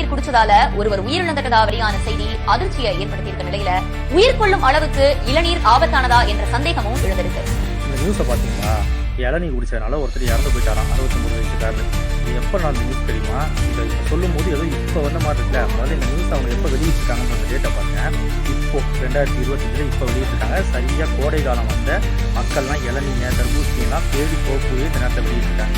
தண்ணீர் குடிச்சதால ஒருவர் உயிரிழந்துட்டதா வெளியான செய்தி அதிர்ச்சியை ஏற்படுத்தியிருக்க நிலையில உயிர் கொள்ளும் அளவுக்கு இளநீர் ஆபத்தானதா என்ற சந்தேகமும் எழுந்திருக்கு. இந்த நியூஸை பார்த்தீங்களா? இளநீ குடிச்சதுனால ஒருத்தர் இறந்து போயிட்டாராம். அறுபத்தொம்பது வயசுக்காரரு. இது எப்போ நான் இந்த நியூஸ் தெரியுமா? சொல்லும் போது ஏதோ இப்போ வந்த மாதிரி இருக்குல்ல. அதாவது இந்த நியூஸ் அவங்க எப்போ வெளியிட்டிருக்காங்கன்னு அந்த டேட்டை பார்த்தேன் இப்போ ரெண்டாயிரத்தி இருபத்தஞ்சில் இப்போ வெளியிட்டிருக்காங்க. சரியாக கோடை காலம் வந்த மக்கள்லாம் இளநீங்க தர்பூசணிலாம் தேடி போகக்கூடிய இந்த நேரத்தை வெளியிட்டிருக்காங்க.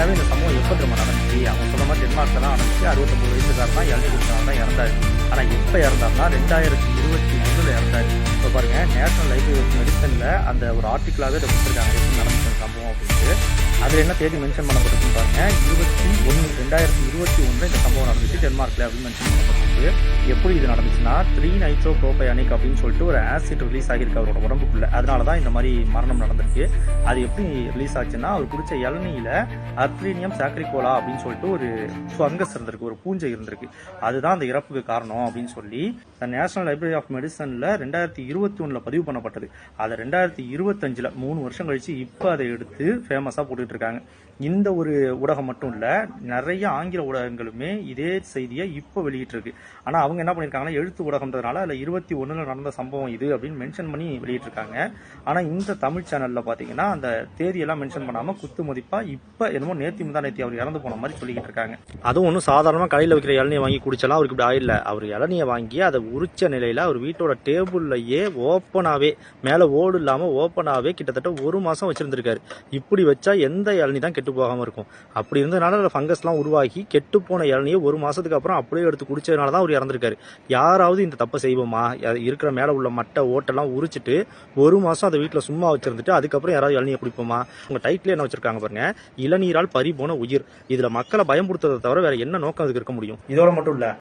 உண்மையாகவே இந்த சம்பவம் எப்போ திரும்ப நடந்துச்சு? அவங்க சொன்ன மாதிரி டென்மார்க்கில் தான் நடந்துச்சு. அறுபத்தொம்பது வயசுக்காரர் தான் இளநீ குடிச்சவங்க தான் இறந்தாரு ஆனால் எப்போ இறந்தாருன்னா ரெண்டாயிரத்தி இருபத்தி ஒன்றில் இறந்தாரு. இப்போ பாருங்க நேஷனல் லைப்ரரி மெடிசனில் அந்த ஒரு ஆர்டிக்கலாகவே இதை கொடுத்துருக்காங்க. எப்படி நடந்துச்சு அந்த சம்பவம் அப்படின்ட்டு. அதில் என்ன தேதி மென்ஷன் பண்ணப்பட்டிருக்குன்னு பாருங்க. இருபத்தி ஒன்று ரெண்டாயிரத்தி இருபத்தி ஒன்று இந்த சம்பவம் நடந்துச்சு டென்மார்க்கில் அப்படின்னு மென்ஷன் பண்ணப்பட்டிருக்கு. எப்படி இது நடந்துச்சுன்னா த்ரீ நைட்ரோ ப்ரோபயானிக் அப்படின்னு சொல்லிட்டு ஒரு ஆசிட் ரிலீஸ் ஆகியிருக்கு அவரோட உடம்புக்குள்ள. அதனால தான் இந்த மாதிரி மரணம் நடந்திருக்கு. அது எப்படி ரிலீஸ் ஆச்சுன்னா அவர் குடிச்ச இளநீல அத்ரீனியம் சாக்ரிகோலா அப்படின்னு சொல்லிட்டு ஒரு ஃபங்கஸ் இருந்திருக்கு ஒரு பூஞ்சை இருந்திருக்கு. அதுதான் அந்த இறப்புக்கு காரணம் அப்படின்னு சொல்லி நேஷனல் லைப்ரரி ஆஃப் மெடிசனில் ரெண்டாயிரத்தி இருபத்தி ஒன்றில் பதிவு பண்ணப்பட்டது. அதை ரெண்டாயிரத்தி இருபத்தஞ்சில் மூணு வருஷம் கழித்து இப்போ அதை எடுத்து ஃபேமஸாக போட்டுட்டு இருக்காங்க. இந்த ஒரு ஊடகம் மட்டும் இல்லை நிறைய ஆங்கில ஊடகங்களுமே இதே செய்தியை இப்போ வெளியிட்டிருக்கு. ஆனால் அவங்க என்ன பண்ணியிருக்காங்கன்னா எழுத்து ஊடகம்ன்றதுனால அதில் இருபத்தி ஒன்றில் நடந்த சம்பவம் இது அப்படின்னு மென்ஷன் பண்ணி வெளியிட்டிருக்காங்க. ஆனால் இந்த தமிழ் சேனலில் பார்த்தீங்கன்னா அந்த தேதியெல்லாம் மென்ஷன் பண்ணாமல் குத்து மதிப்பாக இப்போ என்னமோ நேத்தி முந்தா நேத்தி அவர் இறந்து போன மாதிரி சொல்லிக்கிட்டு இருக்காங்க. அதுவும் ஒன்றும் சாதாரணமாக கடையில் வைக்கிற இளநியை வாங்கி குடிச்சாலும் அவருக்கு இப்படி ஆயில்ல. அவர் இளநியை வாங்கி அதை உரிச்ச நிலையில் அவர் வீட்டோட டேபிள்லையே ஓப்பனாகவே மேலே ஓடு இல்லாமல் ஓப்பனாகவே கிட்டத்தட்ட ஒரு மாதம் வச்சுருந்துருக்காரு. இப்படி வச்சா எந்த இளநீ தான் கெட்டு போகாமல் இருக்கும். அப்படி இருந்ததுனால அதில் ஃபங்கஸ்லாம் உருவாகி கெட்டு போன இளநியை ஒரு மாதத்துக்கு அப்புறம் அப்படியே எடுத்து குடிச்சதுனால தான் அவர் இறந்துருக்காரு. யாராவது இந்த தப்பை செய்வோமா? இருக்கிற மேலே உள்ள மட்டை ஓட்டெல்லாம் உரிச்சிட்டு ஒரு மாதம் அதை வீட்டில் சும்மா வச்சிருந்துட்டு அதுக்கப்புறம் யாராவது இளநீர் குடிப்போமா? அவங்க டைட்டில் என்ன வச்சிருக்காங்க பாருங்க. இளநீரால் பறி போன உயிர். இதில் மக்களை பயமுறுத்துறதை தவிர வேற என்ன நோக்கம் அதுக்கு இருக்க முடியும்? இதோட மட்டும் இல்லை